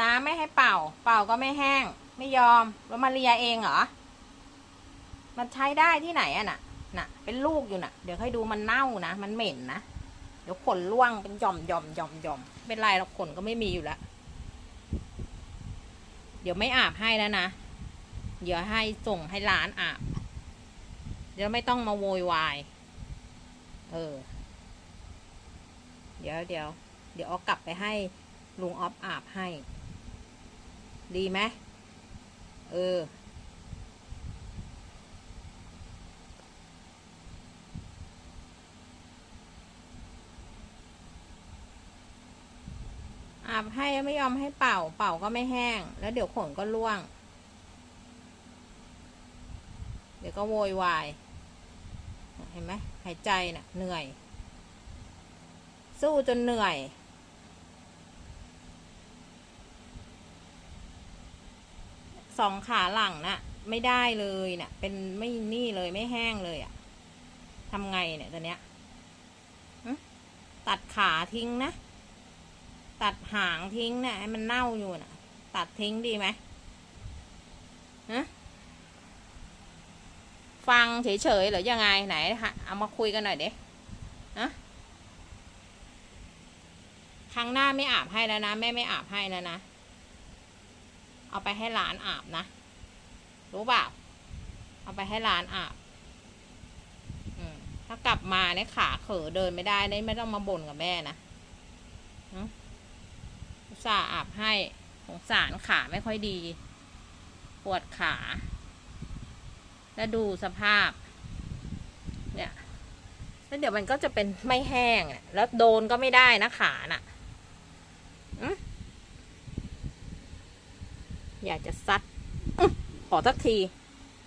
น้ำไม่ให้เป่า เป่าก็ไม่แห้ง ไม่ยอมแล้วมาเลียเองเหรอ มันใช้ได้ที่ไหนอะน่ะ น่ะ เป็นลูกอยู่น่ะ เดี๋ยวให้ดูมันเน่านะ มันเหม็นนะ เดี๋ยวขนร่วงเป็นหย่อมหย่อมหย่อมหย่อมเป็นไรหรอกขนก็ไม่มีอยู่แล้ว เดี๋ยวไม่อาบให้แล้วนะ เดี๋ยวให้ส่งให้ร้านอาบ เดี๋ยวไม่ต้องมาโวยวาย เออ เดี๋ยวเดี๋ยวเดี๋ยวเอากลับไปให้ลุงออฟอาบให้ ดีไหมเออ อาบให้ไม่ยอมให้เป่า เป่าก็ไม่แห้ง แล้วเดี๋ยวขนก็ร่วง เดี๋ยวก็โวยวาย เห็นไหมหายใจน่ะ เหนื่อย สู้จนเหนื่อย สองขาหลังน่ะ ไม่ได้เลยน่ะ เป็นไม่นี่เลยไม่แห้งเลยอะ่ะทำไงเนี่ยตอนเนี้ยตัดขาทิ้งนะ ตัดหางทิ้งนะ่ะให้มันเน่าอยู่น่ะ ตัดทิ้งดีไหมฮะฟังเฉยๆหรือยังไงไหนฮะเอามาคุยกันหน่อยเด้นะครั้งหน้าไม่อาบให้แล้วนะ แม่ไม่อาบให้แล้วนะ เอาไปให้ร้านอาบนะ รู้เปล่า เอาไปให้ร้านอาบถ้ากลับมาเนี่ยขาเขอเดินไม่ได้เนี่ยไม่ต้องมาบ่นกับแม่นะอุตส่าห์อาบให้สงสารขาไม่ค่อยดี ปวดขา แล้วดูสภาพ เนี่ยแล้วเดี๋ยวมันก็จะเป็นไม่แห้งแล้วโดนก็ไม่ได้นะขาน่ะ อืม อยากจะซัด ขอสักที